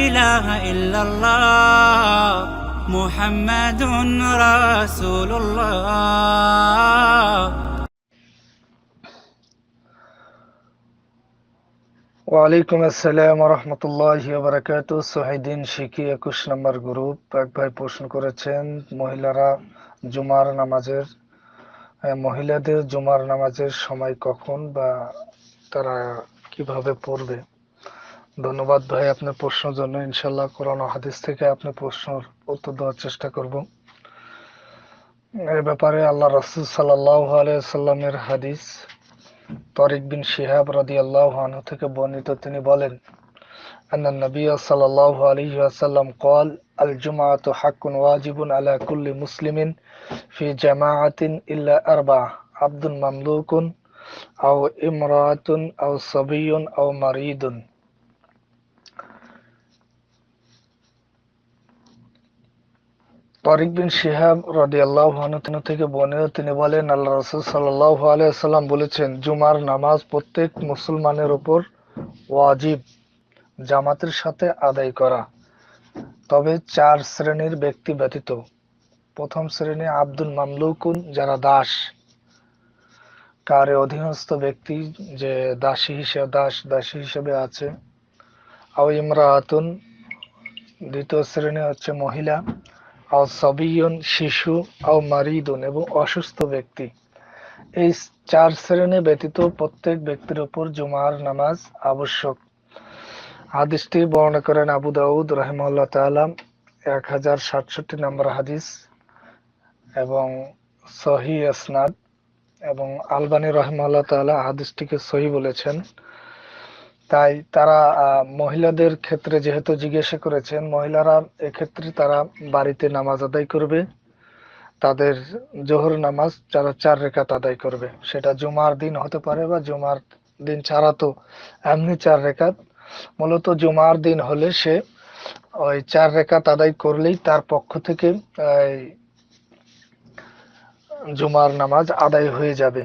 إله إلا الله محمد رسول الله ওয়ালাইকুম আসসালাম রহমতুল্লাহ বারাকাত সোহাইদিন শিখি একুশ নম্বর গ্রুপ এক ভাই প্রশ্ন করেছেন মহিলারা জুমার নামাজের আহ, মহিলাদের জুমার নামাজের সময় কখন বা তারা কিভাবে পড়বে ধন্যবাদ ভাই আপনার প্রশ্নের জন্য। ইনশাল্লাহ কোরআন হাদিস থেকে আপনার প্রশ্নের উত্তর দেওয়ার চেষ্টা করব। এ ব্যাপারে আল্লাহ রাসুল সাল্লাহ আলাইসাল্লামের হাদিস তরিক বিন শিহাব রাদি আল্লাহ আনহু থেকে বর্ণিত। তিনি বলেন আন্না নবী সাল্লাহ আলী আসাল্লাম কল আল জুমাত হাকুন ওয়াজিবুন আলা কুল্লি মুসলিমিন ফি জামাআতিন ইল্লা আরবা আব্দুল মামলুকুন আও ইমরাতুন আও সবিয়ুন আও মারিদুন। তরিক বিন শিহাব রাদিয়াল্লাহু আনহু থেকে বর্ণিত তিনি বলেন আল্লাহ রাসূল সাল্লাল্লাহু আলাইহি সাল্লাম বলেছেন, জুমার নামাজ প্রত্যেক মুসলমানের উপর ওয়াজিব, জামাতের সাথে আদায় করা। তবে চার শ্রেণির ব্যক্তি ব্যতীত, প্রথম শ্রেণি আব্দুল মামলুকুন যারা দাস, কারে অধীনস্থ ব্যক্তি যে দাসী হিসেবে, দাস দাসী হিসেবে আছে। আও ইমরাতুন, দ্বিতীয় শ্রেণি হচ্ছে মহিলা। সবিয়ন, শিশু আও মারিদুন এবং অসুস্থ ব্যক্তি। এই চার শ্রেণি ব্যতীত প্রত্যেক ব্যক্তির উপর জুমার নামাজ আবশ্যক। হাদিসটি বর্ণনা করেন আবু দাউদ রহিমাল্লাহ তাআলা এক হাজার সাতষট্টি নম্বর হাদিস এবং সহি আসনাদ এবং আলবানী রহিমাল্লাহ তাআলা হাদিসটিকে সহি বলেছেন। তাই তারা মহিলাদের ক্ষেত্রে যেহেতু জিজ্ঞাসা করেছেন, মহিলারা এক্ষেত্রে তারা বাড়িতে নামাজ আদায় করবে। তাদের জোহর নামাজ যারা চার রেখাত আদায় করবে। সেটা জুমার দিন হতে পারে বা জুমার দিন ছাড়া তো এমনি চার রেখাত। মূলত জুমার দিন হলে সে ওই চার রেখাত আদায় করলেই তার পক্ষ থেকে জুমার নামাজ আদায় হয়ে যাবে।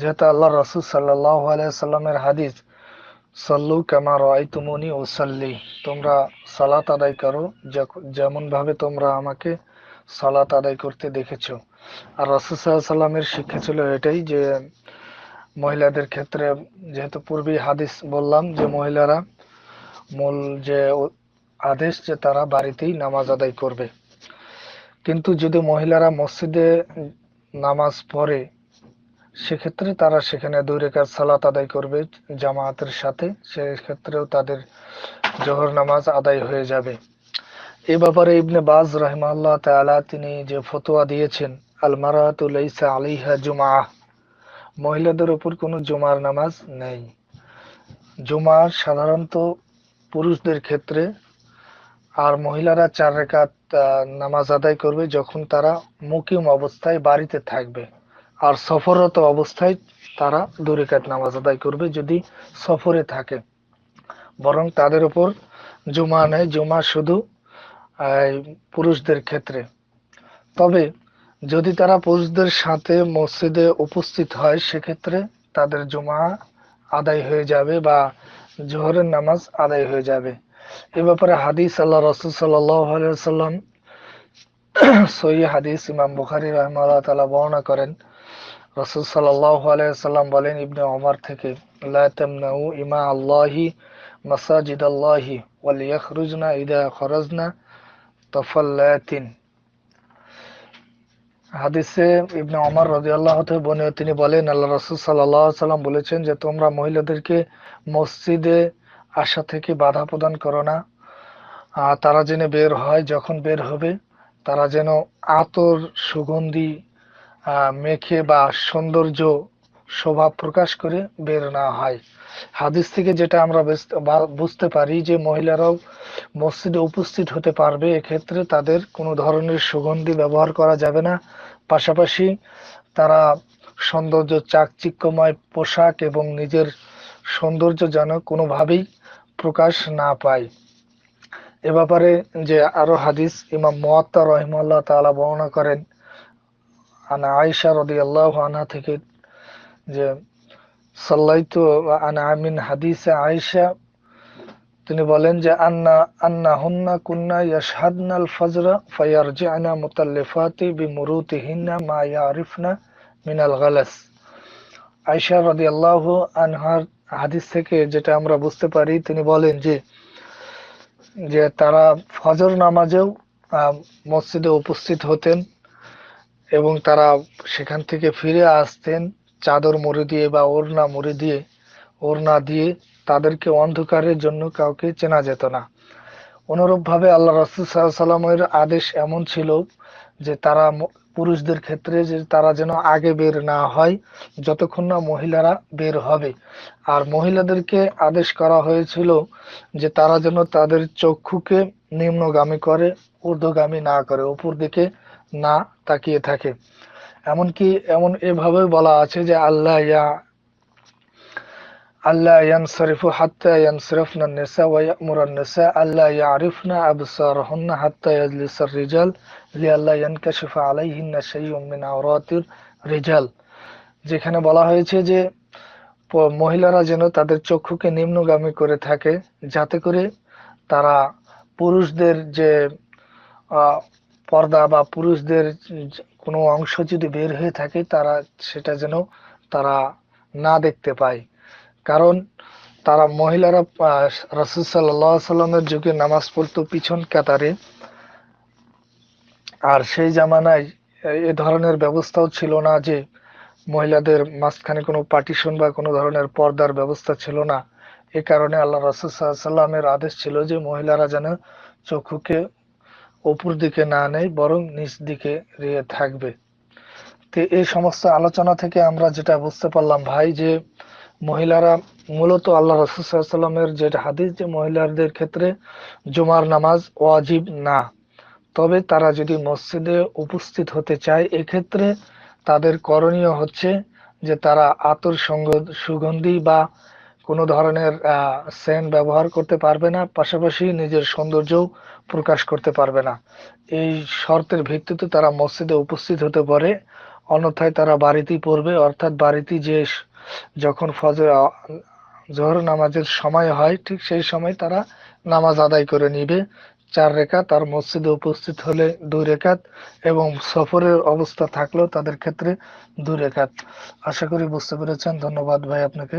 যেহেতু আল্লাহ রসুল সাল্লাহ আলাইসাল্লামের হাদিস সল্লু কামা রাইতুমুনি ও সাল্লি তোমরা সালাত আদায় করো যেমন ভাবে তোমরা আমাকে সালাত আদায় করতে দেখেছ। আর রসুল সাল্লামের শিক্ষা ছিল এটাই যে, মহিলাদের ক্ষেত্রে যেহেতু পূর্বেই হাদিস বললাম যে, মহিলারা মূল যে আদেশ যে তারা বাড়িতেই নামাজ আদায় করবে। কিন্তু যদি মহিলারা মসজিদে নামাজ পড়ে সেক্ষেত্রে তারা সেখানে দুই রেখাত সালাত আদায় করবে জামায়াতের সাথে, সেক্ষেত্রেও তাদের জোহর নামাজ আদায় হয়ে যাবে। এ ব্যাপারে ইবনে বাজ রাহিমাল্লাহ তাআলা তিনি যে ফতোয়া দিয়েছেন আল মারাতু লাইসা আলাইহা জুমআ মহিলাদের উপর কোনো জুমার নামাজ নেই। জুমা সাধারণত পুরুষদের ক্ষেত্রে, আর মহিলারা চার রেখাত নামাজ আদায় করবে যখন তারা মুকিম অবস্থায় বাড়িতে থাকবে। আর সফররত অবস্থায় তারা দু রেখাত নামাজ আদায় করবে যদি সফরে থাকে। বরং তাদের উপর জুমা নেই জুমা শুধু পুরুষদের ক্ষেত্রে। তবে যদি তারা পুরুষদের সাথে মসজিদে উপস্থিত হয়, সেক্ষেত্রে তাদের জুমা আদায় হয়ে যাবে বা জোহরের নামাজ আদায় হয়ে যাবে। এ ব্যাপারে হাদিস আল্লাহ রসুল সাল্লাম সই হাদিস ইমাম বুখারি রহমাল্লাহ তালা বর্ণনা করেন। রসুল সাল্লাহ বলেন, ইবনে অমর থেকে, লা তামনাউ ইমা আল্লাহি মাসাজিদ আল্লাহি ওয়াল ইয়াখরুজনা ইদা খরাজনা তফাল্লাতিন। হাদিসে ইবনে ওমর রাদিয়াল্লাহু বর্ণিত, তিনি বলেন, আল্লাহ রাসূল আলাইহি সাল্লাম বলেছেন যে, তোমরা মহিলাদেরকে মসজিদে আসা থেকে বাধা প্রদান করো না। তারা যেন বের হয়, যখন বের হবে, তারা যেন আতর সুগন্ধি মেখে বা সৌন্দর্য শোভা প্রকাশ করে বের না হয়। হাদিস থেকে যেটা আমরা বুঝতে পারি যে মহিলারাও মসজিদে উপস্থিত হতে পারবে, এক্ষেত্রে তাদের কোনো ধরনের সুগন্ধি ব্যবহার করা যাবে না। পাশাপাশি তারা সৌন্দর্য, চাকচিক্যময় পোশাক এবং নিজের সৌন্দর্য যেন কোনোভাবেই প্রকাশ না পায়। এ ব্যাপারে যে আরও হাদিস ইমাম মুয়াত্তা রহিমাল্লাহ তালা বর্ণনা করেন আনা আয়েশা রাদিয়াল্লাহু আনহা থেকে যে, সাল্লাইতু আনা আমিন হাদিসে আয়েশা, তিনি বলেন যে, আন্না আন্না হুন্না কুন্না ইয়াশহাদনাল ফজরা ফায়ারজি'না মুতাল্লিফাতি বিমুরুতিহিন্না মা ইয়ারিফনা মিনাল গালাস। আয়েশা রাদিয়াল্লাহু আনহার হাদিস থেকে যেটা আমরা বুঝতে পারি, তিনি বলেন যে যে তারা ফজর নামাজেও মসজিদে উপস্থিত হতেন। এবং তারা সেখান থেকে ফিরে আসতেন চাদর মুড়ি দিয়ে বা ওড়না মুড়ি দিয়ে, ওড়না দিয়ে তাদেরকে অন্ধকারের জন্য কাউকে চেনা যেত না। অনুরূপভাবে আল্লাহ রসুল সাল্লামের আদেশ এমন ছিল যে তারা পুরুষদের ক্ষেত্রে যে তারা যেন আগে বের না হয়, যতক্ষণ না মহিলারা বের হবে। আর মহিলাদেরকে আদেশ করা হয়েছিল যে তারা যেন তাদের চক্ষুকে নিম্নগামী করে, ঊর্ধ্বগামী না করে, উপর দিকে না তাকিয়ে থাকে। এমনকি এমন এভাবে বলা আছে যে, আল্লাহ ইয়া, আল্লাহ ইয়ানসরিফু হাত্তা ইয়ানসরিফনা নিসা ওয়া ইয়ামুরান নিসা আল্লাহ ইয়ারিফনা আবসারহুন্না হাত্তা ইয়াজলিসার রিজাল, লিআল্লাহ ইয়ানকাশিফা আলাইহিন্না শাইউম মিন আওরাতির রিজাল। যেখানে বলা হয়েছে যে মহিলারা যেন তাদের চক্ষুকে নিম্নগামী করে থাকে, যাতে করে তারা পুরুষদের যে পর্দা বা পুরুষদের কোনো অংশ যদি বের হয়ে থাকে, তারা সেটা যেন তারা না দেখতে পায়। কারণ তারা মহিলারা রাসুল সাল্লামের যুগে নামাজ পড়তো পিছন কাতারে। আর সেই জামানায় এ- এ ধরনের ব্যবস্থাও ছিল না যে মহিলাদের মাঝখানে কোনো পার্টিশন বা কোনো ধরনের পর্দার ব্যবস্থা ছিল না। এ কারণে আল্লাহ রাসুল সাল্লামের আদেশ ছিল যে মহিলারা যেন চক্ষুকে উপর দিকে না নেয় বরং নিচ দিকে রিয়ে থাকবে। তো এই সমস্ত আলোচনা থেকে আমরা যেটা বুঝতে পারলাম ভাই, যে মহিলারা মূলত আল্লাহ রসুলামের যেটা হাদিস, যে মহিলাদের ক্ষেত্রে জুমার নামাজ ওয়াজিব না। তবে তারা যদি মসজিদে উপস্থিত হতে চায়, এক্ষেত্রে তাদের করণীয় হচ্ছে যে তারা আতর সুগন্ধি বা কোনো ধরনের সেন্ট ব্যবহার করতে পারবে না, পাশাপাশি নিজের সৌন্দর্যও প্রকাশ করতে পারবে না। এই শর্তের ভিত্তিতে তারা মসজিদে উপস্থিত হতে পারে, অন্যথায় তারা বাড়িতেই পড়বে। অর্থাৎ বাড়িতে যে যখন ফজর জোহর নামাজের সময় হয়, ঠিক সেই সময় তারা নামাজ আদায় করে নিবে। চার রেখাত, আর মসজিদে উপস্থিত হলে দুই রেখাত এবং সফরের অবস্থা থাকলেও তাদের ক্ষেত্রে দুই রেখাত। আশা করি বুঝতে পেরেছেন। ধন্যবাদ ভাই আপনাকে।